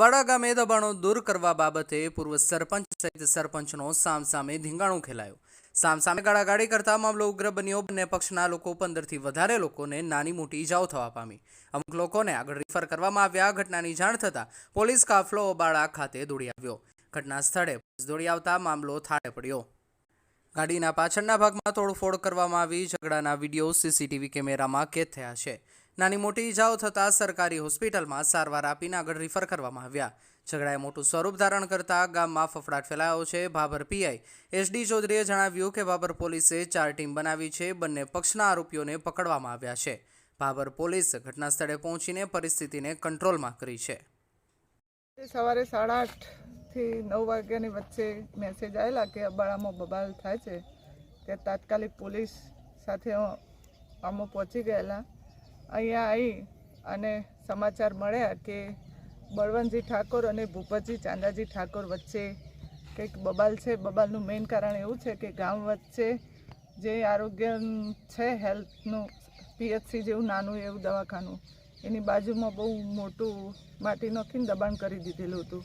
અબાડા ગામે દબાણો દૂર કરવા બાબતે પૂર્વ સરપંચ સહિત સરપંચનો સામસામે ધીંગાણું ખેલાયું. સામસામે ગાળાગાળી કરતા મામલો ઉગ્ર બન્યો. બંને પક્ષના લોકો પંદરથી વધારે લોકોને નાની મોટી ઇજાઓ થવા પામી. અમુક લોકોને આગળ રિફર કરવામાં આવ્યા. ઘટનાની જાણ થતાં પોલીસ કાફલો અબાડા ખાતે દોડી આવ્યો. ઘટના સ્થળે દોડી આવતા મામલો થાળે પડ્યો. ગાડીના પાછળના ભાગમાં તોડફોડ કરવામાં આવી. ઝઘડાના વીડિયો, સીસીટીવી કેમેરામાં કેદ થયા છે. નાની મોટી ઇજાઓ થતાં સરકારી હોસ્પિટલમાં સારવાર આપીને આગળ રિફર કરવામાં આવ્યા. ઝઘડાએ મોટું સ્વરૂપ ધારણ કરતા ગામમાં ફફડાટ ફેલાયો છે ભાભર પીઆઈ. એસડી ચૌધરીએ જણાવ્યું કે ભાભર પોલીસે ચાર ટીમ બનાવી છે, બંને પક્ષના આરોપીઓને પકડવામાં આવ્યા છે. ભાભર પોલીસ ઘટના સ્થળે પહોંચીને પરિસ્થિતિને કંટ્રોલમાં કરી છે. સવારે સાડા આઠથી નવ વાગ્યાની વચ્ચે મેસેજ આવેલા કે અબાળામાં બબાલ થાય છે. તે તાત્કાલિક પોલીસ સાથે અમો પહોંચી ગયેલા. અહીંયા આવી અને સમાચાર મળ્યા કે બળવંતજી ઠાકોર અને ભૂપતજી ચાંદાજી ઠાકોર વચ્ચે કંઈક બબાલ છે. બબાલનું મેઇન કારણ એવું છે કે ગામ વચ્ચે જે આરોગ્ય છે હેલ્થનું પીએચસી જેવું નાનું એવું દવાખાનું, એની બાજુમાં બહુ મોટું માટી નાખીને દબાણ કરી દીધેલું હતું.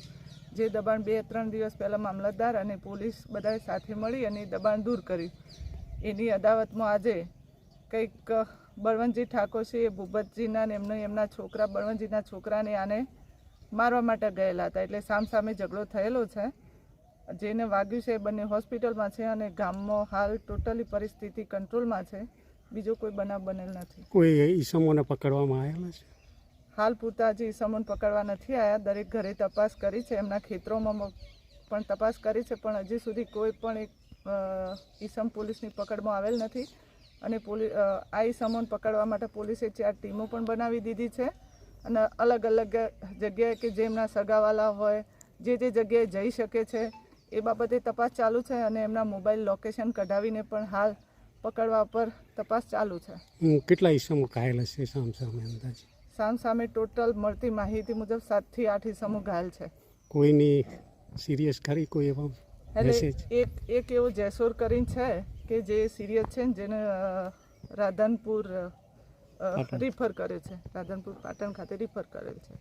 જે દબાણ બે ત્રણ દિવસ પહેલાં મામલતદાર અને પોલીસ બધાએ સાથે મળી અને દબાણ દૂર કર્યું. એની અદાવતમાં આજે કંઈક બળવંતજી ઠાકોર છે એ ભૂપતજીના ને એમના એમના છોકરા બળવંતજીના છોકરાને આને મારવા માટે ગયેલા હતા. એટલે સામસામે ઝઘડો થયેલો છે. જેને વાગ્યું છે એ બંને હોસ્પિટલમાં છે અને ગામમાં હાલ ટોટલી પરિસ્થિતિ કંટ્રોલમાં છે. બીજો કોઈ બનાવ બનેલ નથી. કોઈ ઈસમોને પકડવામાં આવેલા છે? હાલ પૂરતા હજી સમન પકડવા નથી આવ્યા દરેક ઘરે તપાસ કરી છે. એમના ખેતરોમાં પણ તપાસ કરી છે. પણ હજી સુધી કોઈ પણ એક ઈસમ પોલીસની પકડમાં આવેલ નથી. અને પોલીસ આઈ આ ઈસમોને પકડવા માટે પોલીસે ચાર ટીમો પણ બનાવી દીધી છે. અને અલગ અલગ જગ્યાએ કે જેમના સગાવાલા હોય જે જે જગ્યાએ જઈ શકે છે એ બાબતે તપાસ ચાલુ છે અને એમના મોબાઈલ લોકેશન કઢાવીને પણ હાલ પકડવા પર તપાસ ચાલુ છે. કેટલા ઈસમો ઘાયલ છે સામ સામે અંદાજે? સામ સામે ટોટલ મળતી માહિતી મુજબ સાતથી આઠ ઈસમો ઘાયલ છે. કોઈની સિરિયસ ખરી? કોઈ એવા મેસેજ એક એક એવો જેસોર કરીને છે કે જે સિરિયસ છે ને જેને રાધનપુર રિફર કરે છે. રાધનપુર પાટણ ખાતે રિફર કરેલ છે.